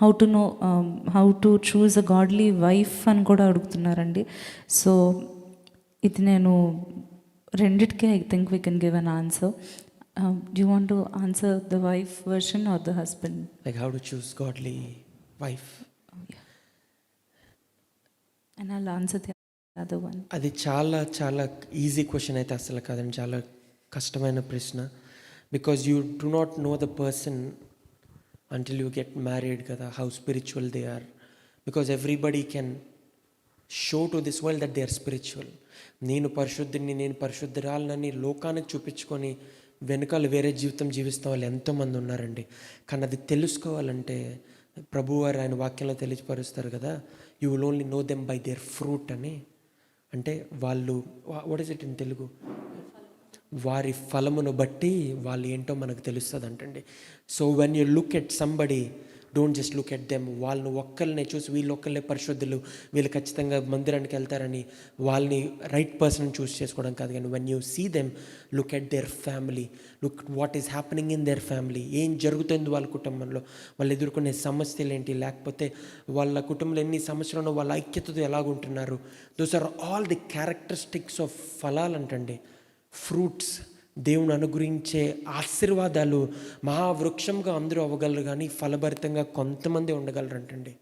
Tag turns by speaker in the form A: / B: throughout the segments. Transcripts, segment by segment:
A: How to know how to choose a godly wife అని కూడా అడుగుతున్నారండి. సో ఇది నేను రెండిటికే I think we can give an answer do want to answer the wife version or the husband
B: Like how to choose godly wife.
A: And I answer the other one
B: అది చాలా చాలా easy question అయితే అసలు కాదండి. చాలా కష్టమైన ప్రశ్న. Because you do not know the person until you get married కదా how spiritual they are because everybody can show to this world that they are spiritual నేను పరిశుద్ధిని నేను పరిశుద్ధురాలని లోకానికి చూపించుకొని వెనకాల వేరే జీవితం జీవిస్తున్న వాళ్ళు ఎంతోమంది ఉన్నారండి. కానీ అది తెలుసుకోవాలంటే ప్రభువారు ఆయన వాక్యంలో తెలియపరుస్తారు కదా you will only know them by their fruit అని. అంటే వాళ్ళు what is it in Telugu వారి ఫలమును బట్టి వాళ్ళు ఏంటో మనకు తెలుస్తుంది అంటండి so when you look at somebody don't just look at them వాళ్ళని ఒక్కరినే చూసి వీళ్ళు ఒక్కళ్ళే పరిశుద్ధులు వీళ్ళు ఖచ్చితంగా మందిరానికి వెళ్తారని వాళ్ళని రైట్ పర్సన్ చూస్ చేసుకోవడం కాదు కానీ when you see them look at their family look what is happening in their family ఏం జరుగుతుంది వాళ్ళ కుటుంబంలో? వాళ్ళు ఎదుర్కొనే సమస్యలు ఏంటి? లేకపోతే వాళ్ళ కుటుంబంలో ఎన్ని సమస్యలున్నో వాళ్ళ ఐక్యతతో ఎలాగుంటున్నారు? Those are all the characteristics of ఫలాలు అంటండి ఫ్రూట్స్ దేవుని అనుగ్రహించే ఆశీర్వాదాలు మహావృక్షంగా అందరూ అవ్వగలరు కానీ ఫలభరితంగా కొంతమంది ఉండగలరంటండి.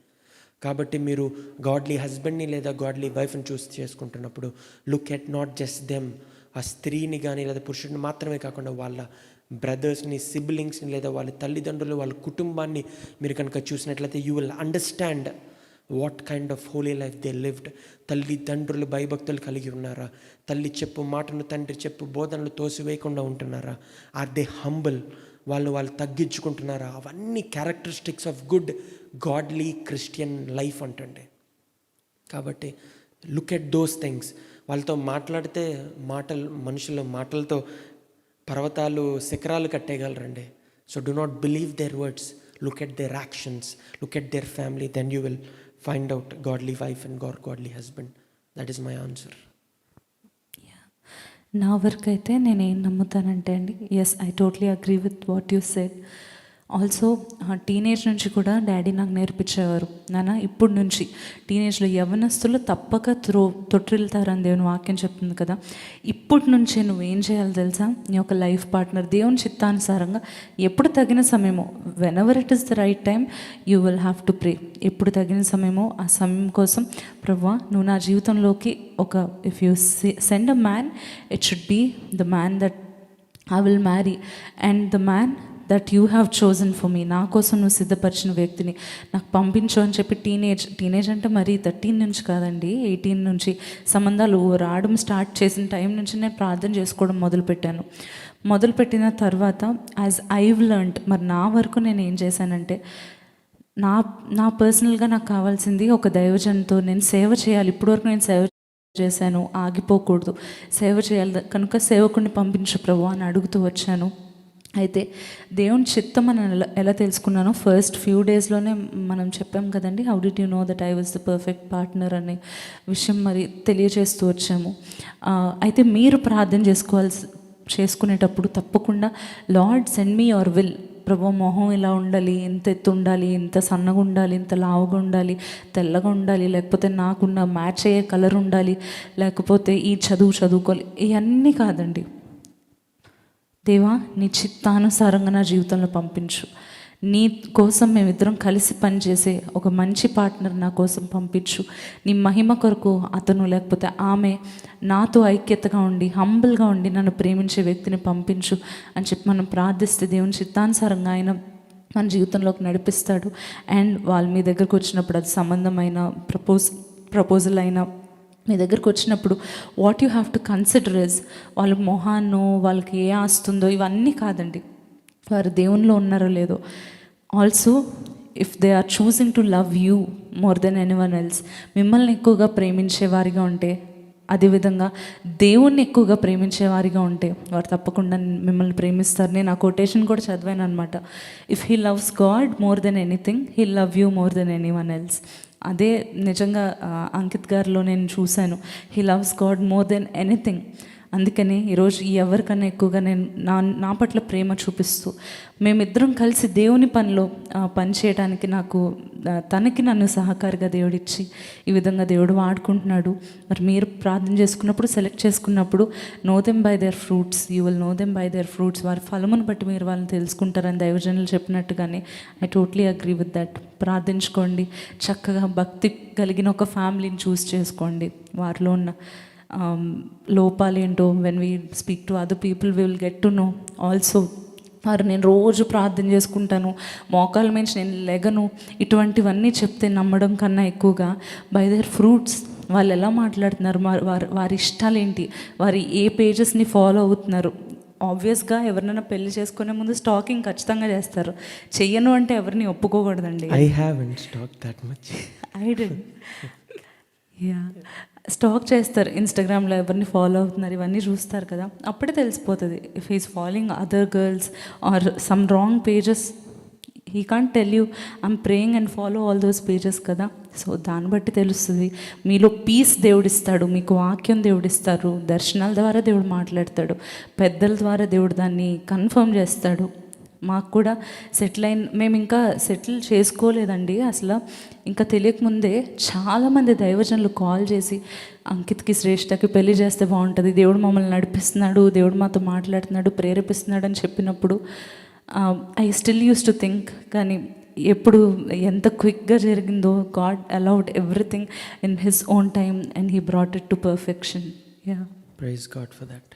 B: కాబట్టి మీరు గాడ్లీ హస్బెండ్ని లేదా గాడ్లీ వైఫ్ని చూస్ చేసుకుంటున్నప్పుడు look at not just them ఆ స్త్రీని కానీ లేదా పురుషుడిని మాత్రమే కాకుండా వాళ్ళ బ్రదర్స్ని సిబ్లింగ్స్ని లేదా వాళ్ళ తల్లిదండ్రులు వాళ్ళ కుటుంబాన్ని మీరు కనుక చూసినట్లయితే you will understand what kind of holy life they lived తల్లిదండ్రులు భయభక్తులు కలిగి ఉన్నారా? తల్లి చెప్పు మాటను తండ్రి చెప్పు బోధనలు తోసివేయకుండా ఉంటున్నారా? ఆర్ దే హంబుల్ వాళ్ళు వాళ్ళు తగ్గించుకుంటున్నారా? అవన్నీ characteristics of good godly Christian life అంటండి. కాబట్టి లుక్ ఎట్ దోస్ థింగ్స్ వాళ్ళతో మాట్లాడితే మాటలు మనుషుల మాటలతో పర్వతాలు శిఖరాలు కట్టేయగలరండి. So do not believe their words look at their actions look at their family then you will find out godly wife and God godly husband that is my answer
A: నా వరకు అయితే నేను ఏం నమ్ముతానంటే అండి yes I totally agree with what you said also teenage నుంచి కూడా daddy నాకు నేర్పించేవారు. నాన్న ఇప్పుడు నుంచి టీనేజ్లో యవనస్తులు తప్పక త్రో తొట్టిల్తారని దేవుని వాక్యం చెప్తుంది కదా. ఇప్పటి నుంచే నువ్వు ఏం చేయాలి తెలుసా? నీ యొక్క లైఫ్ పార్ట్నర్ దేవుని చిత్తానుసారంగా ఎప్పుడు తగిన సమయమో whenever it is the right time you will have to pray ఎప్పుడు తగిన సమయమో ఆ సమయం కోసం ప్రవ్వా నువ్వు నా జీవితంలోకి ఒక if you send a man it should be the man that I will marry and the man that you have chosen for me నా కోసం నువ్వు సిద్ధపరిచిన వ్యక్తిని నాకు పంపించు అని చెప్పి టీనేజ్ టీనేజ్ అంటే మరీ థర్టీన్ నుంచి కాదండి ఎయిటీన్ నుంచి సంబంధాలు రావడం స్టార్ట్ చేసిన టైం నుంచి నేను ప్రార్థన చేసుకోవడం మొదలుపెట్టాను. మొదలుపెట్టిన తర్వాత యాజ్ ఐవ్ లర్న్డ్ మరి నా వరకు నేను ఏం చేశానంటే నా నా పర్సనల్గా నాకు కావాల్సింది ఒక దైవజన్తో నేను సేవ చేయాలి. ఇప్పటివరకు నేను సేవ చేశాను ఆగిపోకూడదు. సేవ చేయాలి కనుక సేవకుని పంపించు ప్రభు అని అడుగుతూ వచ్చాను. అయితే దేవుని చిత్తం అని ఎలా ఎలా తెలుసుకున్నానో ఫస్ట్ ఫ్యూ డేస్లోనే మనం చెప్పాం కదండి how did you know that I was the perfect partner అనే విషయం మరి తెలియజేస్తూ వచ్చాము. అయితే మీరు ప్రార్థన చేసుకోవాల్సి చేసుకునేటప్పుడు తప్పకుండా lord send me your will ప్రభు మొహం ఇలా ఉండాలి ఇంత ఎత్తు ఉండాలి ఇంత సన్నగా ఉండాలి ఇంత లావుగా ఉండాలి తెల్లగా ఉండాలి లేకపోతే నాకున్న మ్యాచ్ అయ్యే కలర్ ఉండాలి లేకపోతే ఈ చదువు చదువుకోవాలి. ఇవన్నీ కాదండి. దేవా నీ చిత్తానుసారంగా నా జీవితంలో పంపించు. నీ కోసం మేమిద్దరం కలిసి పనిచేసే ఒక మంచి పార్ట్నర్ నా కోసం పంపించు. నీ మహిమ కొరకు అతను లేకపోతే ఆమె నాతో ఐక్యతగా ఉండి హంబుల్గా ఉండి నన్ను ప్రేమించే వ్యక్తిని పంపించు అని చెప్పి మనం ప్రార్థిస్తే దేవుని చిత్తానుసారంగా ఆయన మన జీవితంలోకి నడిపిస్తాడు. అండ్ వాళ్ళు మీ దగ్గరకు వచ్చినప్పుడు అది సంబంధమైన ప్రపోజ్ ప్రపోజల్ అయినా మీ దగ్గరకు వచ్చినప్పుడు what you have to consider is వాళ్ళ మొహాన్నో వాళ్ళకి ఏ ఆస్తుందో ఇవన్నీ కాదండి. వారు దేవునిలో ఉన్నారో లేదో. Also if they are choosing to love you more than anyone else మిమ్మల్ని ఎక్కువగా ప్రేమించే వారిగా ఉంటే అదేవిధంగా దేవుణ్ణి ఎక్కువగా ప్రేమించేవారిగా ఉంటే వారు తప్పకుండా మిమ్మల్ని ప్రేమిస్తారు నేను ఆ కొటేషన్ కూడా చదివాను అనమాట if he loves God more than anything he love you more than anyone else అదే నిజంగా అంకిత్ గారిలో నేను చూశాను. He loves God more than anything అందుకని ఈరోజు ఎవరికన్నా ఎక్కువగా నేను నా నా పట్ల ప్రేమ చూపిస్తూ మేమిద్దరం కలిసి దేవుని పనిలో పనిచేయడానికి పని చేయడానికి నాకు తనకి నన్ను సహకారిగా దేవుడిచ్చి ఈ విధంగా దేవుడు వాడుకుంటున్నాడు. మరి మీరు ప్రార్థన చేసుకున్నప్పుడు సెలెక్ట్ చేసుకున్నప్పుడు know them by their fruits you will know them by their fruits వారి ఫలమును బట్టి మీరు వాళ్ళని తెలుసుకుంటారని దైవజనులు చెప్పినట్టుగానే I totally agree with that ప్రార్థించుకోండి. చక్కగా భక్తి కలిగిన ఒక ఫ్యామిలీని చూస్ చేసుకోండి. వారిలో ఉన్న లోపాలు ఏంటో when we speak to other people we will get to know also వారు నేను రోజు ప్రార్థన చేసుకుంటాను. మోకాల మించి నేను లెగను. ఇటువంటివన్నీ చెప్తే నమ్మడం కన్నా ఎక్కువగా బై దేర్ ఫ్రూట్స్. వాళ్ళు ఎలా మాట్లాడుతున్నారు? వారి వారి ఇష్టాలు ఏంటి వారి ఏ పేజెస్ని ఫాలో అవుతున్నారు? ఆబ్వియస్గా ఎవరినైనా పెళ్ళి చేసుకునే ముందు స్టాకింగ్ ఖచ్చితంగా చేస్తారు. చెయ్యను అంటే ఎవరిని ఒప్పుకోకూడదండి.
B: I haven't talked that much.
A: I didn't yeah stalk చేస్తారు. ఇన్స్టాగ్రామ్లో ఎవరిని ఫాలో అవుతున్నారు ఇవన్నీ చూస్తారు కదా. అప్పుడే తెలిసిపోతుంది. If is following other girls or some wrong pages he can't tell you I'm praying and follow all those pages కదా. సో దాన్ని బట్టి తెలుస్తుంది. మీలో పీస్ దేవుడిస్తాడు మీకు వాక్యం దేవుడిస్తారు దర్శనాల ద్వారా దేవుడు మాట్లాడతాడు పెద్దల ద్వారా దేవుడు దాన్ని కన్ఫర్మ్ చేస్తాడు. మాకు కూడా సెటిల్ అయిన మేము ఇంకా సెటిల్ చేసుకోలేదండి. అసలు ఇంకా తెలియకముందే చాలామంది దైవజనులు కాల్ చేసి అంకిత్కి శ్రేష్టకి పెళ్ళి చేస్తే బాగుంటుంది దేవుడు మమ్మల్ని నడిపిస్తున్నాడు దేవుడు మాతో మాట్లాడుతున్నాడు ప్రేరేపిస్తున్నాడు అని చెప్పినప్పుడు I still use to think కానీ ఎప్పుడు ఎంత క్విక్గా జరిగిందో God allowed everything in his own time and he brought it to perfection yeah
B: praise God for that